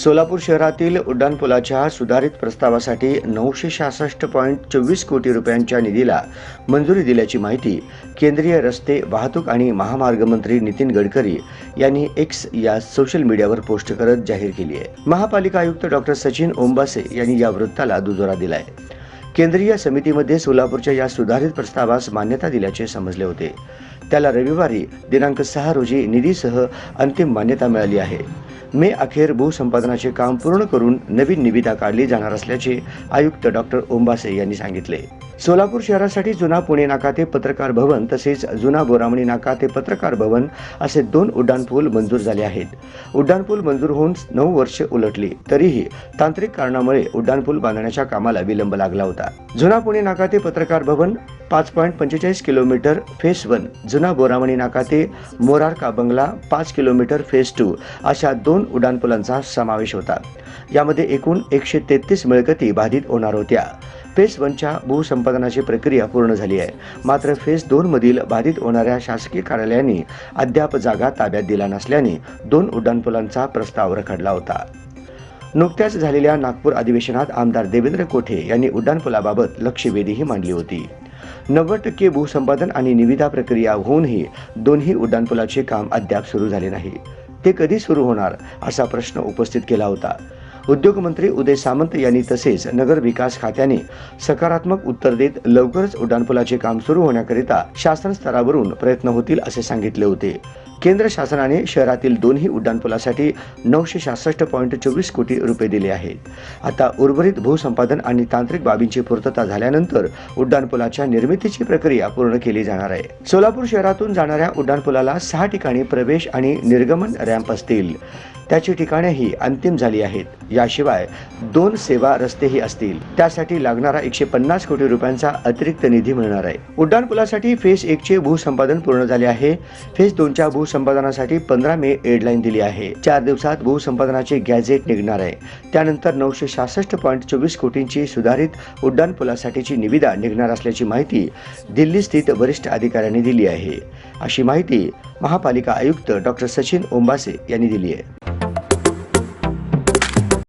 सोलापूर शहरातील उड्डाणपुलाच्या सुधारित प्रस्तावासाठी नऊशे सहासष्ट पॉईंट चोवीस कोटी रुपयांच्या निधीला मंजुरी दिल्याची माहिती केंद्रीय रस्ते वाहतूक आणि महामार्ग मंत्री नितीन गडकरी यांनी एक्स या सोशल मीडियावर पोस्ट करत जाहीर केली आहे. महापालिका आयुक्त डॉक्टर सचिन ओंबासे यांनी या वृत्ताला दुजोरा दिलाय. केंद्रीय समितीमध्ये सोलापूरच्या या सुधारित प्रस्तावास मान्यता दिल्याचे समजले होते. त्याला रविवारी दिनांक सहा रोजी निधीसह अंतिम मान्यता मिळाली आहे. मे अखेर भूसंपादनाचे काम पूर्ण करून नवीन निविदा काढली जाणार असल्याचे आयुक्त डॉक्टर ओंबासे यांनी सांगितले. सोलापूर शहरासाठी जुना पुणे नाका ते पत्रकार भवन तसेच जुना बोरामणी नाका ते पत्रकार भवन असे दोन उड्डाणपूल मंजूर झाले आहेत. उड्डाणपूल मंजूर होऊन नऊ वर्ष उलटली. तरीही तांत्रिक कारणामुळे उड्डाणपूल बांधण्याच्या कामाला विलंब लागला होता. जुना पुणे नाका ते पत्रकार भवन पाच पॉईंट पंचेचाळीस किलोमीटर फेस वन जुना बोरामणी नाका ते मोरारका बंगला पाच किलोमीटर फेस टू अशा दोन उड्डाणपुलांचा समावेश होता. यामध्ये एकूण एकशे तेहतीस मिळकती बाधित होणार होत्या. फेस वनच्या भूसंपादनाची प्रक्रिया पूर्ण झाली आहे. मात्र फेस दोन मधील बाधित होणाऱ्या शासकीय कार्यालयांनी अद्याप जागा ताब्यात दिला नसल्याने दोन उड्डाणपुलांचा प्रस्ताव रखडला होता. नुकत्याच झालेल्या नागपूर अधिवेशनात आमदार देवेंद्र कोठे यांनी उड्डाणपुलाबाबत लक्षवेधीही मांडली होती. नव्वद टक्के भूसंपादन आणि निविदा प्रक्रिया होऊनही दोन्ही उड्डाणपुलाचे काम अद्याप सुरू झाले नाही. ते कधी सुरू होणार असा प्रश्न उपस्थित केला होता. उद्योगमंत्री उदय सामंत यांनी तसेच नगर विकास खात्याने सकारात्मक उत्तर देत लवकरच उड्डाणपुलाचे काम सुरू होण्याकरिता शासन स्तरावरून प्रयत्न होतील असे सांगितले होते. केंद्र शासनाने शहरातील दोन्ही उड्डाणपुलासाठी नऊशे सहासष्ट पॉईंट चोवीस कोटी रुपये दिले आहेत. आता उर्वरित भूसंपादन आणि तांत्रिक बाबींची पूर्तता झाल्यानंतर उड्डाणपुलाच्या निर्मितीची प्रक्रिया पूर्ण केली जाणार आहे. सोलापूर शहरातून जाणाऱ्या उड्डाणपुलाला सहा ठिकाणी प्रवेश आणि निर्गमन रॅम्प असतील. त्याची ठिकाणेही अंतिम झाली आहेत. याशिवाय दोन सेवा रस्तेही असतील. त्यासाठी लागणारा एकशे पन्नास कोटी रुपयांचा अतिरिक्त निधी मिळणार आहे. उड्डाणपुलासाठी फेज एकचे भूसंपादन पूर्ण झाले आहे. फेज दोनच्या भूसंपादनासाठी पंधरा मे एडलाईन दिली आहे. चार दिवसात भूसंपादनाचे गॅझेट निघणार आहे. त्यानंतर नऊशे सहासष्ट पॉईंट चोवीस कोटींची सुधारित उड्डाणपुलासाठीची निविदा निघणार असल्याची माहिती दिल्ली स्थित वरिष्ठ अधिकाऱ्यांनी दिली आहे. अशी माहिती महापालिका आयुक्त डॉक्टर सचिन ओंबासे यांनी दिली आहे.